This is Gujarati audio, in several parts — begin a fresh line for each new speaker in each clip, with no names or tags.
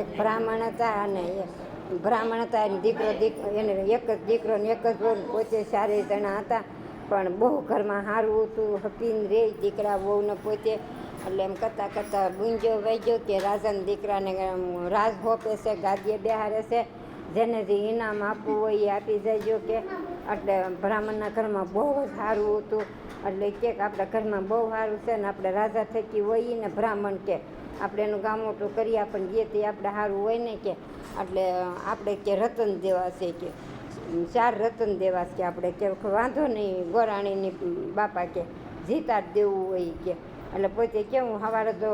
એક બ્રાહ્મણ હતા અને બ્રાહ્મણ હતા એને દીકરો દીકરો એને એક જ દીકરો ને એક જ બહુ પોતે ચારેય જણા હતા. પણ બહુ ઘરમાં સારું હતું હકીન રે, દીકરા બહુને પોતે. એટલે એમ કરતાં કરતાં ગુંજો વૈજો કે રાજાના દીકરાને રાજ હોપે છે, ગાદીએ બેહારે છે. જેને જે ઇનામ આપવું હોય એ આપી જજો કે. એટલે બ્રાહ્મણના ઘરમાં બહુ જ સારું હતું. એટલે કે આપણા ઘરમાં બહુ સારું છે ને આપણે રાજા થકી હોઈએ ને બ્રાહ્મણ કે. આપણે એનું ગામ મોટું કરી આપણને જે તે આપણે સારું હોય ને કે, એટલે આપણે કે રતન દેવા છે કે, ચાર રતન દેવા કે આપણે કે વાંધો નહીં, ગોરાણીની બાપા કે, જીતા દેવું હોય કે, એટલે પોતે કેવું સવારે તો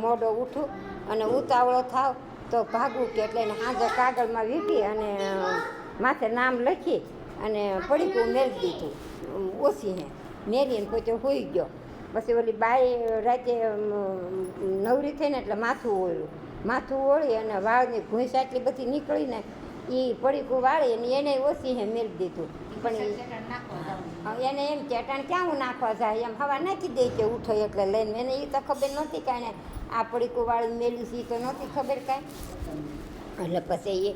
મોડો ઉઠું અને ઉતાવળો થાવ, તો ભાગું કે એટલે એને હાજર કાગળમાં વીંટી અને માથે નામ લખી અને પડીકું મેળ દીધું. ઓછી હે. મેરીને પોતે હોઈ ગયો. પછી ઓલી બાઈ રાતે નવરી થઈને એટલે માથું ઓળ્યું. માથું ઓળી અને વાળની ભૂંસ આટલી બધી નીકળીને એ પડીકું વાળી અને એને ઓછી હે મેળ દીધું. પણ એને એમ કે, અટાણ ક્યાં હું નાખવા જાય? એમ હવા નાખી દે કે ઉઠો એટલે લઈને. એને એ તો ખબર નહોતી કાંઈ આ પડીકું વાળી મેલું છે એ તો નહોતી ખબર કાંઈ. એટલે પછી એ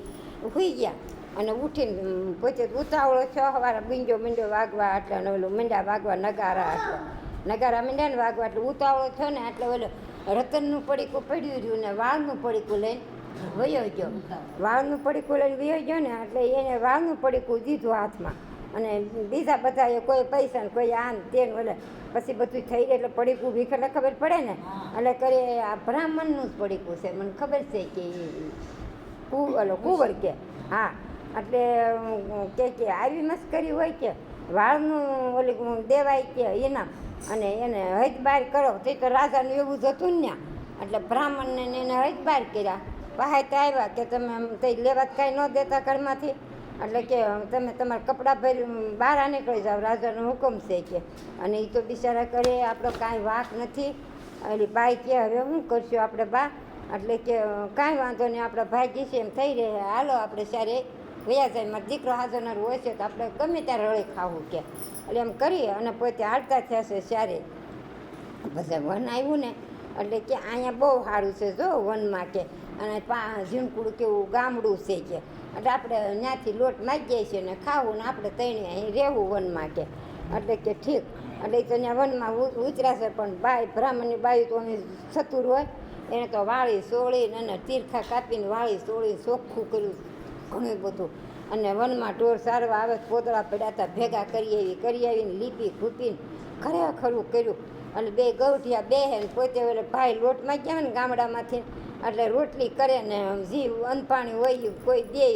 સુઈ ગયા અને ઉઠીને પોતે ઉતાવળો છ સવારે બીંજો મીંડો વાગવા એટલે ને ઓલું મીંડા વાગવા નગારા એટલે નગારા મીંડા ને વાગવા એટલે ઉતાવળો થયો ને એટલે ઓલું રતનનું પડીકું પડ્યું રહ્યું ને વાળનું પડીકું લઈને વયો ગયો. વાળનું પડીકું લઈને વયો ગયો ને એટલે એને વાળનું પડીકું દીધું હાથમાં. અને બીજા બધા એ કોઈ પૈસા ને કોઈ આમ તેન ઓલે પછી બધું થઈ ગયું એટલે પડીકું એટલે ખબર પડે ને? એટલે કરે આ બ્રાહ્મણનું જ પડીકું છે મને ખબર છે કે કુ ઓલો કુંવર કે. હા એટલે કે કે આવી મસ્કરી હોય કે વાળનું ઓલી દેવાય કે ઇનામ અને એને હજબાર કરો. તે તો રાજાનું એવું જ હતું ને. એટલે બ્રાહ્મણને એને હજ કર્યા. બહાર તો આવ્યા કે તમે કંઈ લેવા કાંઈ ન દેતા ઘરમાંથી. એટલે કે તમે તમારા કપડાં ભરી બહાર નીકળી જાઓ. રાજાનો હુકમ છે કે. અને એ તો બિચારા કરે આપણો કાંઈ વાંક નથી. એટલે બાઈ કે હવે શું કરશું આપણે બા? એટલે કે, કાંઈ વાંધો નહીં, આપણા ભાઈ છે, એમ થઈ રહે. હાલો, આપણે સારે વયા જાય મારો દીકરો હાજરનાર હોય છે તો આપણે ગમે ત્યારે રળી ખાવું કે. એટલે એમ કરીએ અને પોતે હાલતા થયા છે સારે. પછી વન આવ્યું ને, એટલે કે અહીંયા બહુ સારું છે જો વનમાં કે. અને પા ઝીણકુડું કેવું ગામડું છે કે. એટલે આપણે ત્યાંથી લોટ માગીએ છીએ ને ખાવું ને આપણે તઈને અહીં રહેવું વનમાં કે. એટલે કે ઠીક. એટલે તો ત્યાં વનમાં ઉતરાશે પણ બાઈ, બ્રાહ્મણની બાઈ તો અમે ચતુર હોય. એને તો વાળી સોળીને અને તીરખા કાપીને વાળી સોળી ચોખ્ખું કર્યું. ઘણું બધું. અને વનમાં ઢોર સારવા આવે પોતળા પડ્યા હતા, ભેગા કરી આવી કરી આવીને લીપી ખૂપીને ખરેખરું કર્યું. અને બે ગૌઠિયા બે હે પોતે એટલે ભાઈ લોટમાં ગયા ને ગામડામાંથી, એટલે રોટલી કરે ને જીવ અનપાણી હોય કોઈ દે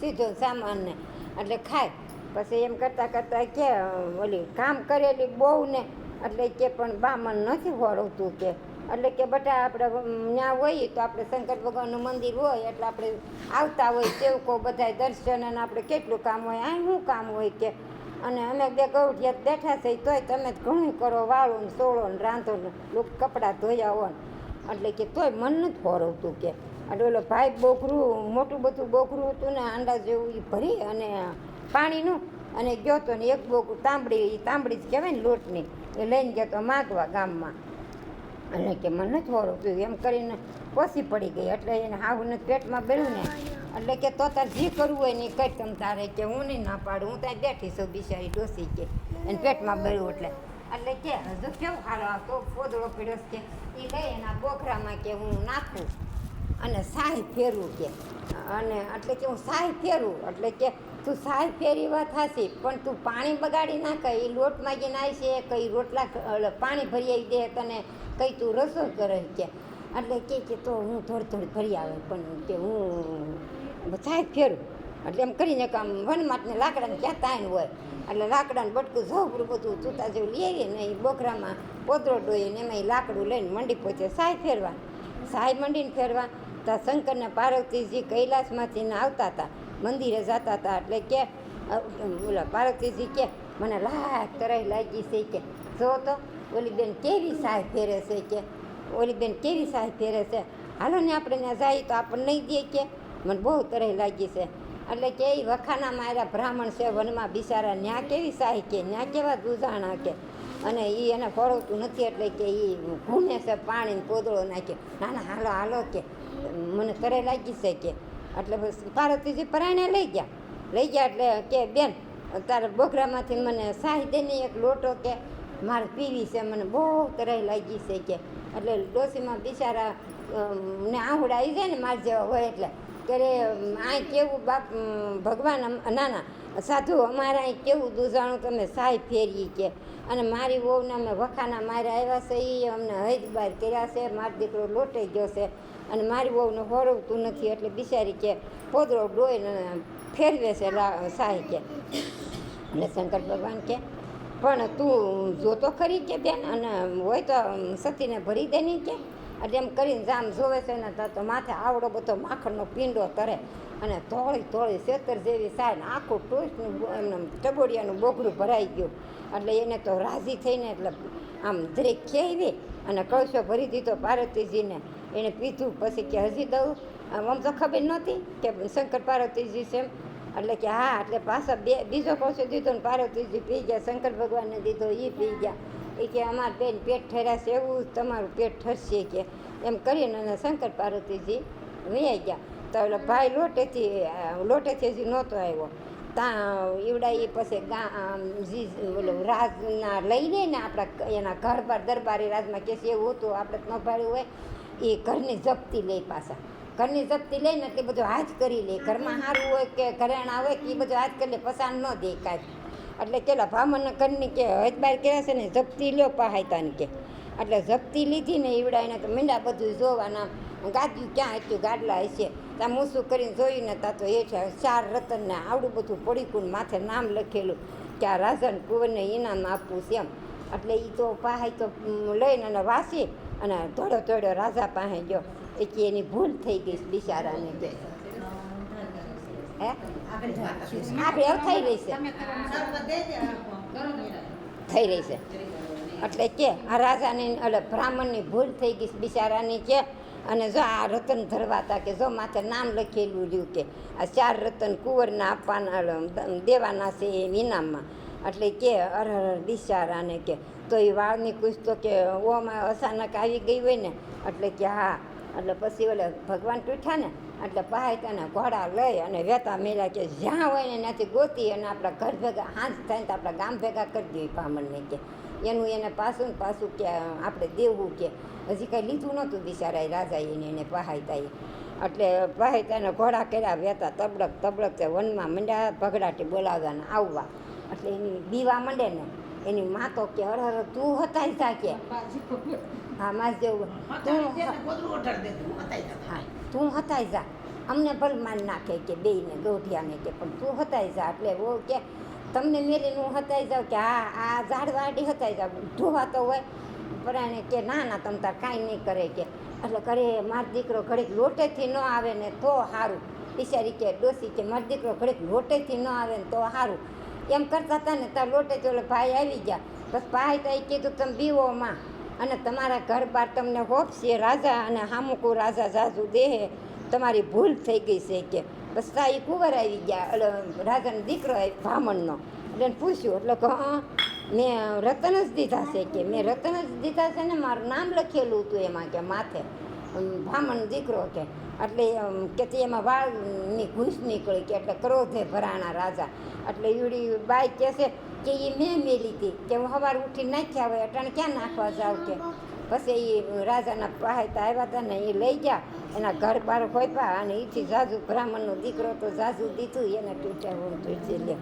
સીધો સામાનને એટલે ખાય. પછી એમ કરતાં કરતાં કે, ઓલી કામ કરેલી બહુ ને એટલે કે પણ બામણ નથી હોળવતું કે. એટલે કે બટા આપણે ત્યાં હોઈએ તો આપણે શંકર ભગવાનનું મંદિર હોય, એટલે આપણે આવતા હોય સેવકો બધા દર્શન અને આપણે કેટલું કામ હોય, આ શું કામ હોય કે? અને અમે બે ગૌઠિયા બેઠા છે તોય તમે ઘણું કરો, વાળો ને સોળો ને રાંધો ને લોકો કપડાં ધોયા હો એટલે કે તોય મન નથી ફોરવતું કે. એટલે ઓલો ભાઈ બોકરું, મોટું બધું બોકરું હતું ને, આંડા જેવું એ ભરી અને પાણીનું અને ગયો તો ને એક બોકરું તાંબડી એ તાંબડી જ કહેવાય ને લોટની, એ લઈને ગયો તો માગવા ગામમાં. એટલે કે મને થોડું પીવું એમ કરીને પોસી પડી ગઈ. એટલે એને હાહુને પેટમાં બેડ્યું ને. એટલે કે તો તાર જે કરવું હોય ને એ કર તમ તારે કે હું નહીં ના પાડું. હું ત્યાં બેઠી છું બિચારી ડોસી કે. એને પેટમાં બેડ્યું એટલે. એટલે કે હજુ કેવું આ તો પોદળો પીડ્યો કે એ લઈ એના બોખરામાં કે હું નાખું અને સાહી ફેરવું કે. અને એટલે કે હું સાહી ફેરવું એટલે કે તું સાહી ફેરી વાત હાસી પણ તું પાણી બગાડી નાખે. એ લોટ માગીને આવી છે કઈ રોટલા પાણી ભરી આવી દે તને. કઈ તું રસોઈ કરે કે એટલે કે કે તો હું થોડી થોડી ફરી આવે, પણ કે હું થાય ફેરું. એટલે એમ કરીને કે આમ વનમાટને લાકડાને ક્યાં તાણ હોય. એટલે લાકડાને બટકું ઝોપડું બધું ચૂતા જેવું લઈ આવીએ ને એ બોખરામાં પોતરો ડોઈએ ને એમાં લાકડું લઈને મંડી પહોંચે સાય ફેરવા. સાય મંડીને ફેરવા. ત્યાં શંકરના પાર્વતીજી કૈલાસમાંથી આવતા હતા મંદિરે જતા હતા એટલે કે ઓલા પાર્વતીજી કે, મને લાખ તરાઈ લાગી છે કે, જો તો ઓલી બેન કેવી સાય ફેરે છે કે? ઓલી બેન કેવી સાય ફેરે છે? હાલો ને આપણે ત્યાં જાય તો આપણને નહીં દે કે? મને બહુ તરહ લાગી છે. એટલે કે એ વખાના માર્યા બ્રાહ્મણ છે, વનમાં બિચારા ન્યા કેવી સાહી કે? ન્યા કેવા દૂધાણા કે? અને એ એને ફળવતું નથી એટલે કે એ ઘૂમે છે, પાણીને પોદળો નાખે. ના ના હાલો હાલો કે. મને તરે લાગી છે કે? એટલે પાર્વતીજી પરાયણે લઈ ગયા. લઈ ગયા એટલે કે બેન, તારા બોકરામાંથી મને સાહી દે એક લોટો કે? મારે પીવી છે, મને બહુ તરાઈ લાગી છે કે, એટલે ડોસીમાં બિચારા ને આહુડ આવી જાય ને માર જેવા હોય એટલે ત્યારે આ કેવું બાપ ભગવાન નાના ના સાધુ અમારા અહીં કેવું દૂધાણું તમે સાય ફેરી કે, અને મારી વહુને અમે વખાના મારે આવ્યા છે એ અમને હૈદ બહાર કર્યા છે, મારો દીકરો લોટાઈ ગયો છે, અને મારી વહુને હોરવતું નથી, એટલે બિચારી કે પોદરો ડોઈને ફેરવે છે સાય કે. અને શંકર ભગવાન કે પણ તું જોતો ખરી કે બેન? અને હોય તો સતીને ભરી દે નહીં કે? એટલે એમ કરીને જામ જોવે છે ને તો માથે આવડો બધો માખણનો પીંડો તરે અને ધોળી ધોળી સેતર જેવી સાય આખું ટોચનું એમને ટબોડિયાનું બોગડું ભરાઈ ગયું. એટલે એને તો રાજી થઈને એટલે આમ દરેક ખેવી અને કળશો ભરી દીધો પાર્વતીજીને. એણે પીધું, પછી કે હજી દઉં? આમ તો ખબર નહોતી કે શંકર પાર્વતીજી છે એમ? એટલે કે હા, એટલે પાછા બે, બીજો કોસો દીધો ને પાર્વતીજી પી ગયા, શંકર ભગવાનને દીધો એ પી ગયા. એ કે અમારે બેન પેટ ઠેરાશે એવું તમારું પેટ ઠરશે કે. એમ કરીને અને શંકર પાર્વતીજી વૈયા ગયા. તો એટલે ભાઈ લોટેથી લોટેથી હજી નહોતો આવ્યો. ત્યાં ઈવડા એ પછી જી, ઓલો રાજના લઈને ને આપણા એના ઘર પર દરબારી રાજમાં કે એવું હતું, આપણે ન હોય એ ઘરની જપ્તી લે પાછા. ઘરની જપ્તી લઈને એટલે બધું હાથ કરી લે. ઘરમાં સારું હોય કે ઘરેણા હોય કે એ બધું હાથ કરી લે, પસાર ન દે કાંઈ. એટલે કેલા ભામણના ઘરની કે હજ બાર કર્યા છે ને, જપ્તી લ્યો પહાયતાને કે. એટલે જપ્તી લીધી ને ઈવડાઈને તો મીંડા બધું જોવાના. ગાદ્યું ક્યાં હતું ગાડલા હશે. ત્યાં મૂસું કરીને જોયું ને ત્યાં તો એ છે, ચાર રતનને આવડું બધું પડીકું માથે નામ લખેલું કે આ રાજાને કુંવરને ઇનામ આપવું છે એમ. એટલે એ તો પાહાય તો લઈને અને વાસી અને ધોડો ધોડો રાજા પાસે ગયો. એ કે એની ભૂલ થઈ ગઈ બિચારાને કે. હે? આપણે થઈ રહી છે. થઈ રહી છે. એટલે કે આ રાજાની, એટલે બ્રાહ્મણની ભૂલ થઈ ગઈ બિચારાની કે. અને જો આ રતન ધરવાતા કે જો માથે નામ લખેલું રહ્યું કે. આ ચાર રતન કુંવરને આપવાના દેવાના છે એ ઇનામમાં. એટલે કે અર બિચારાને કે. તો એ વાળની કુછ તો કે ઓમાં અચાનક આવી ગઈ હોય ને. એટલે કે હા એટલે પછી ઓલે ભગવાન તૂઠ્યા ને, એટલે પહાયતાના ઘોડા લઈ અને વેતા મેળા કે જ્યાં હોય ને ત્યાંથી ગોતી અને આપણા ઘર ભેગા હાંસ થાય તો આપણા ગામ ભેગા કરી દઈએ પામણને કે. એનું એને પાછું ને પાછું કે આપણે દેવું કે. હજી કાંઈ લીધું નહોતું બિચારાએ રાજાએ એને પહાયતાએ એટલે પહાયતાને ઘોડા કર્યા, વેતા તબડક તબડક તે વનમાં મંડ્યા, ભગડાટી બોલાવવાના આવવા. એટલે એની બીવા મંડે ને એની માં તો કે અરે અરે તું હતાઈ જા કે હા માસ જેવું. તું હા તું હતાઈ જા. અમને ભલ માન નાખે કે બેને ગૌઠિયાને કે પણ તું હતાઈ જા. એટલે ઓ કે તમને મેરીને હું હતાઈ જાઉં કે હા આ ઝાડ વાડી હતાઈ જાઉં ધોવા તો હોય પરાણે કે ના ના તમ તાર કાંઈ નહીં કરે કે. એટલે કરે માર દીકરો ઘડીક લોટેથી ન આવે ને તો સારું બિચારી કે ડોસી કે માર દીકરો ઘડીક લોટેથી ન આવે ને તો સારું એમ કરતા હતા ને તાર લોટે ચોલે ભાઈ આવી ગયા. બસ ભાઈ તો કીધું, તમે બીવો માં. અને તમારા ઘર બાર તમને હોપ છે રાજા અને હામુકુ રાજા જાજુ દેહે. તમારી ભૂલ થઈ ગઈ છે કે. બસ તા એ કુંવર આવી ગયા એટલે રાજાનો દીકરો બ્રાહ્મણનો. એટલે પૂછ્યું, એટલે કે, હં, મેં રતન જ દીધા છે કે, મેં રતન જ દીધા છે ને, મારું નામ લખેલું હતું એમાં કે માથે. બ્રાહ્મણ દીકરો કે, એટલે કેથી એમાં વાળની ઘૂસ નીકળી કે એટલે ક્રોધે ભરાણા રાજા. એટલે યુડી બાઈ કહે છે કે એ મેં મેલી હતી કે હું સવારે ઉઠી નાખ્યા હોય, અટાણે ક્યાં નાખવા જાવ કે? પછી એ રાજાના પાહેતા આવ્યા હતા ને એ લઈ ગયા, એના ઘર બાર ખોપ્યા અને એથી જાજુ બ્રાહ્મણનો દીકરો તો જાજુ દીધું, એને તૂટ્યા હું તૂટી લે.